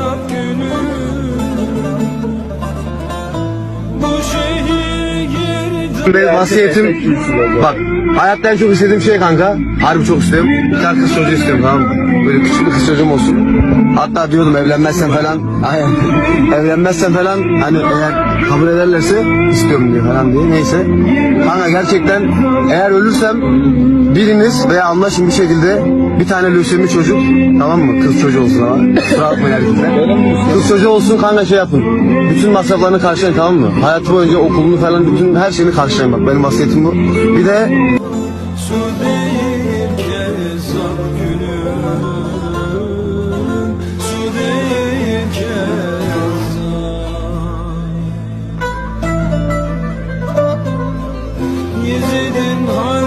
azap günü. Bu şehir Benim vasiyetim bak hayatta en çok istediğim şey kanka harbi çok istiyorum. Bir tane kız çocuğu istiyorum tamam böyle küçük bir kız çocuğum olsun. Hatta diyordum evlenmezsen falan evlenmezsen falan hani eğer kabul ederlerse istiyorum diyor falan diye neyse. Kanka gerçekten eğer ölürsem biriniz veya anlaşın bir şekilde bir tane lösemi çocuk tamam mı? Kız çocuğu olsun ama. Kusura atmayın herkese. Kız çocuğu olsun kanka şey yapın. Bütün masraflarını karşılayın tamam mı? Hayatı boyunca okulunu falan bütün her şeyini karşılayın bak. Benim vasiyetim bu. Bir de Yezidin hayatı